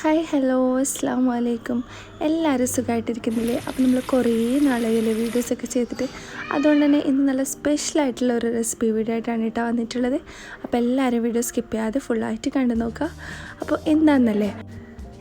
Hi hello അസ്സാം വലൈക്കും എല്ലാവരും സുഖമായിട്ടിരിക്കുന്നില്ലേ അപ്പോൾ നമ്മൾ കുറേ നാളുകളിലെ വീഡിയോസൊക്കെ ചെയ്തിട്ട്. അതുകൊണ്ട് തന്നെ ഇന്ന് നല്ല സ്പെഷ്യലായിട്ടുള്ള ഒരു റെസിപ്പി വീഡിയോ ആയിട്ടാണ് കേട്ടോ വന്നിട്ടുള്ളത്. അപ്പോൾ എല്ലാവരും വീഡിയോ സ്കിപ്പ് ചെയ്യാതെ ഫുള്ളായിട്ട് കണ്ടു നോക്കുക. അപ്പോൾ എന്താണെന്നല്ലേ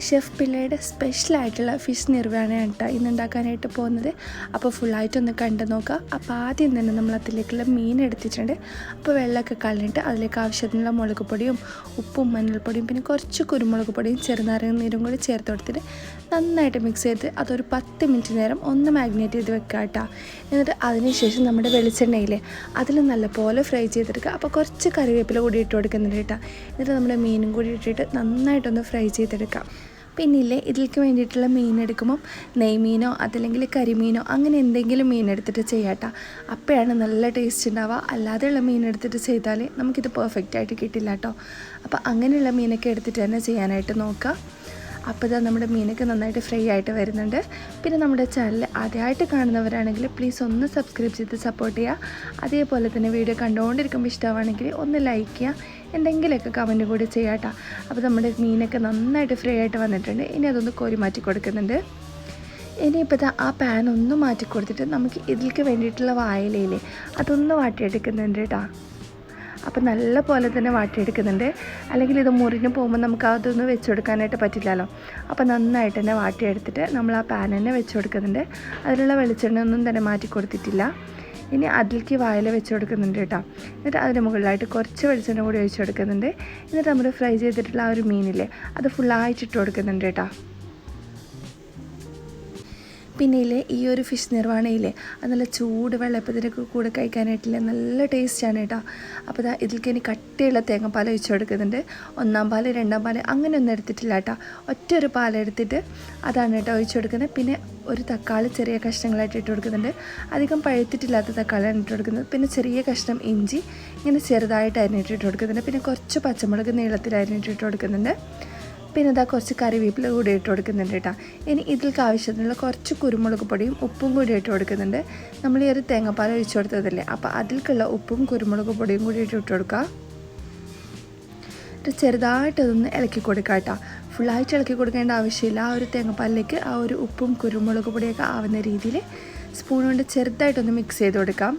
ഷെഫ് പിള്ളയുടെ സ്പെഷ്യലായിട്ടുള്ള ഫിഷ് നിർവാണ് കേട്ടോ ഇന്ന് ഉണ്ടാക്കാനായിട്ട് പോകുന്നത്. അപ്പോൾ ഫുള്ളായിട്ടൊന്ന് കണ്ടു നോക്കുക. അപ്പോൾ ആദ്യം തന്നെ നമ്മൾ അതിലേക്കുള്ള മീൻ എടുത്തിട്ടുണ്ട്. അപ്പോൾ വെള്ളമൊക്കെ കളഞ്ഞിട്ട് അതിലേക്ക് ആവശ്യത്തിനുള്ള മുളക് പൊടിയും ഉപ്പും മഞ്ഞൾപ്പൊടിയും പിന്നെ കുറച്ച് കുരുമുളക് പൊടിയും ചെറുനാരങ്ങ നീരും കൂടി ചേർത്ത് കൊടുത്തിട്ട് നന്നായിട്ട് മിക്സ് ചെയ്ത് അതൊരു പത്ത് മിനിറ്റ് നേരം ഒന്ന് മാഗ്നേറ്റ് ചെയ്ത് വെക്കുക കേട്ടോ എന്നിട്ട് അതിനുശേഷം നമ്മുടെ വെളിച്ചെണ്ണയിൽ അതിൽ നല്ലപോലെ ഫ്രൈ ചെയ്തെടുക്കുക. അപ്പോൾ കുറച്ച് കറിവേപ്പില കൂടി ഇട്ട് കൊടുക്കുന്നുണ്ട് കേട്ടോ. എന്നിട്ട് നമ്മുടെ മീനും കൂടി ഇട്ടിട്ട് നന്നായിട്ടൊന്ന് ഫ്രൈ ചെയ്തെടുക്കാം. പിന്നില്ലേ ഇതിലേക്ക് വേണ്ടിയിട്ടുള്ള മീൻ എടുക്കുമ്പം നെയ്മീനോ അതല്ലെങ്കിൽ കരിമീനോ അങ്ങനെ എന്തെങ്കിലും മീൻ എടുത്തിട്ട് ചെയ്യാട്ടോ അപ്പോഴാണ് നല്ല ടേസ്റ്റ് ഉണ്ടാവുക അല്ലാതെയുള്ള മീൻ എടുത്തിട്ട് ചെയ്താൽ നമുക്കിത് പെർഫെക്റ്റ് ആയിട്ട് കിട്ടില്ല കേട്ടോ അപ്പോൾ അങ്ങനെയുള്ള മീനൊക്കെ എടുത്തിട്ട് തന്നെ ചെയ്യാനായിട്ട് നോക്കുക. അപ്പോൾ ഇതാ നമ്മുടെ മീനൊക്കെ നന്നായിട്ട് ഫ്രൈ ആയിട്ട് വരുന്നുണ്ട്. പിന്നെ നമ്മുടെ ചാനൽ ആദ്യമായിട്ട് കാണുന്നവരാണെങ്കിൽ പ്ലീസ് ഒന്ന് സബ്സ്ക്രൈബ് ചെയ്ത് സപ്പോർട്ട് ചെയ്യുക. അതേപോലെ തന്നെ വീഡിയോ കണ്ടുകൊണ്ടിരിക്കുമ്പോൾ ഇഷ്ടമാണെങ്കിൽ ഒന്ന് ലൈക്ക് ചെയ്യുക. എന്തെങ്കിലുമൊക്കെ കമന്റ് കൂടി ചെയ്യാട്ടോ അപ്പോൾ നമ്മുടെ മീനൊക്കെ നന്നായിട്ട് ഫ്രൈ ആയിട്ട് വന്നിട്ടുണ്ട്. ഇനി അതൊന്ന് കോരി മാറ്റി കൊടുക്കുന്നുണ്ട്. ഇനിയിപ്പോൾ ആ പാൻ ഒന്ന് മാറ്റി കൊടുത്തിട്ട് നമുക്ക് ഇതിലേക്ക് വേണ്ടിയിട്ടുള്ള വായലയിൽ അതൊന്ന് വാട്ടിയെടുക്കുന്നുണ്ട് കേട്ടോ. അപ്പോൾ നല്ല പോലെ തന്നെ വാട്ടിയെടുക്കുന്നുണ്ട്. അല്ലെങ്കിൽ ഇത് മുറിഞ്ഞ് പോകുമ്പോൾ നമുക്ക് അതൊന്നും വെച്ച് കൊടുക്കാനായിട്ട് പറ്റില്ലല്ലോ. അപ്പോൾ നന്നായിട്ട് തന്നെ വാട്ടിയെടുത്തിട്ട് നമ്മൾ ആ പാൻ തന്നെ വെച്ച് കൊടുക്കുന്നുണ്ട് അതിലുള്ള വെളിച്ചെണ്ണ ഒന്നും തന്നെ മാറ്റി കൊടുത്തിട്ടില്ല. ഇനി അതിലേക്ക് വായല വെച്ച് കൊടുക്കുന്നുണ്ട് കേട്ടോ. എന്നിട്ട് അതിന് മുകളിലായിട്ട് കുറച്ച് വെളിച്ചെണ്ണ കൂടി ഒഴിച്ച് കൊടുക്കുന്നുണ്ട് എന്നിട്ട് നമ്മൾ ഫ്രൈ ചെയ്തിട്ടുള്ള ആ ഒരു മീനില്ലേ അത് ഫുള്ളായിട്ട് ഇട്ട് കൊടുക്കുന്നുണ്ട് കേട്ടോ. പിന്നെ ഈ ഒരു ഫിഷ് നിർവാണയില്ലേ അത് നല്ല ചൂട് വെള്ളപ്പത്തിനൊക്കെ കൂടെ കഴിക്കാനായിട്ടില്ല നല്ല ടേസ്റ്റാണ് കേട്ടോ അപ്പോൾ ഇതാ ഇതിലേക്ക് ഇനി കട്ടിയുള്ള തേങ്ങാപ്പാൽ ഒഴിച്ച് കൊടുക്കുന്നുണ്ട്. ഒന്നാം പാൽ രണ്ടാം പാൽ അങ്ങനെയൊന്നും എടുത്തിട്ടില്ല കേട്ടോ ഒറ്റ ഒരു പാലെടുത്തിട്ട് അതാണ് കേട്ടോ ഒഴിച്ച് കൊടുക്കുന്നത്. പിന്നെ ഒരു തക്കാളി ചെറിയ കഷ്ണങ്ങളായിട്ട് ഇട്ട് കൊടുക്കുന്നുണ്ട്. അധികം പഴുത്തിട്ടില്ലാത്ത തക്കാളിയാണ് ഇട്ട് കൊടുക്കുന്നത്. പിന്നെ ചെറിയ കഷ്ണം ഇഞ്ചി ഇങ്ങനെ ചെറുതായിട്ട് അരിഞ്ഞിട്ട് ഇട്ട് കൊടുക്കുന്നുണ്ട്. പിന്നെ കുറച്ച് പച്ചമുളക് നീളത്തിൽ അരിഞ്ഞിട്ട് ഇട്ട് കൊടുക്കുന്നുണ്ട്. പിന്നെ ഇതാ കുറച്ച് കറിവേപ്പില കൂടി ഇട്ട് കൊടുക്കുന്നുണ്ട് കേട്ടോ. ഇനി ഇതിലേക്ക് ആവശ്യത്തിനുള്ള കുറച്ച് കുരുമുളക് പൊടിയും ഉപ്പും കൂടി ഇട്ട് കൊടുക്കുന്നുണ്ട്. നമ്മൾ ഈ ഒരു തേങ്ങാപ്പാൽ ഒഴിച്ചു കൊടുത്തതല്ലേ? അപ്പോൾ അതിൽക്കുള്ള ഉപ്പും കുരുമുളക് പൊടിയും കൂടി ഇട്ട് ഇട്ട് കൊടുക്കുക എന്നിട്ട് ചെറുതായിട്ട് അതൊന്ന് ഇളക്കി കൊടുക്കുക കേട്ടോ. ഫുള്ളായിട്ട് ഇളക്കി കൊടുക്കേണ്ട ആവശ്യമില്ല. ആ ഒരു തേങ്ങാപ്പാലിലേക്ക് ആ ഒരു ഉപ്പും കുരുമുളക് പൊടിയൊക്കെ ആവുന്ന രീതിയിൽ സ്പൂൺ കൊണ്ട് ചെറുതായിട്ടൊന്ന് മിക്സ് ചെയ്ത് കൊടുക്കാം.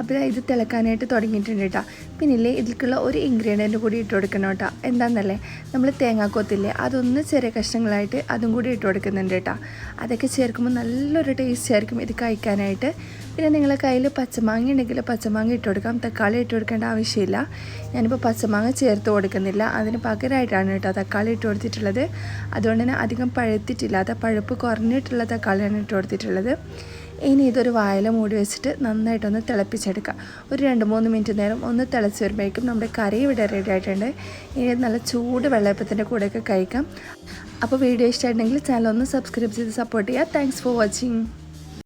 അപ്പോൾ ഇത് തിളക്കാനായിട്ട് തുടങ്ങിയിട്ടുണ്ട് കേട്ടോ. പിന്നില്ലേ ഇതിലേക്കുള്ള ഒരു ഇൻഗ്രീഡിയന്റ് കൂടി ഇട്ട് കൊടുക്കണം കേട്ടോ എന്താണെന്നല്ലേ നമ്മൾ തേങ്ങാക്കൊത്തില്ലേ അതൊന്ന് ചെറിയ കഷ്ണങ്ങളായിട്ട് അതും കൂടി ഇട്ട് കൊടുക്കുന്നുണ്ട് കേട്ടോ അതൊക്കെ ചേർക്കുമ്പോൾ നല്ലൊരു ടേസ്റ്റ് ആയിരിക്കും ഇത് കഴിക്കാനായിട്ട്. പിന്നെ നിങ്ങളെ കയ്യിൽ പച്ചമാങ്ങ ഉണ്ടെങ്കിൽ പച്ചമാങ്ങ ഇട്ട് കൊടുക്കാം. തക്കാളി ഇട്ട് കൊടുക്കേണ്ട ആവശ്യമില്ല. ഞാനിപ്പോൾ പച്ചമാങ്ങ ചേർത്ത് കൊടുക്കുന്നില്ല. അതിന് പകരമായിട്ടാണ് കേട്ടോ തക്കാളി ഇട്ട് കൊടുത്തിട്ടുള്ളത്. അതുകൊണ്ട് തന്നെ അധികം പഴുത്തിട്ടില്ലാത്ത പഴുപ്പ് കുറഞ്ഞിട്ടുള്ള തക്കാളിയാണ് ഇട്ട് കൊടുത്തിട്ടുള്ളത്. ഇനി ഇതൊരു വായല മൂടി വെച്ചിട്ട് നന്നായിട്ടൊന്ന് തിളപ്പിച്ചെടുക്കുക ഒരു രണ്ട് മൂന്ന് മിനിറ്റ് നേരം ഒന്ന് തിളച്ച് വരുമ്പോഴേക്കും നമ്മുടെ കറി ഇവിടെ റെഡി ആയിട്ടുണ്ട്. ഇനി നല്ല ചൂട് വെള്ളയപ്പത്തിന്റെ കൂടെയൊക്കെ കഴിക്കാം. അപ്പോൾ വീഡിയോ ഇഷ്ടമായിട്ടുണ്ടെങ്കിൽ ചാനൽ ഒന്ന് സബ്സ്ക്രൈബ് ചെയ്ത് സപ്പോർട്ട് ചെയ്യുക. Thanks for watching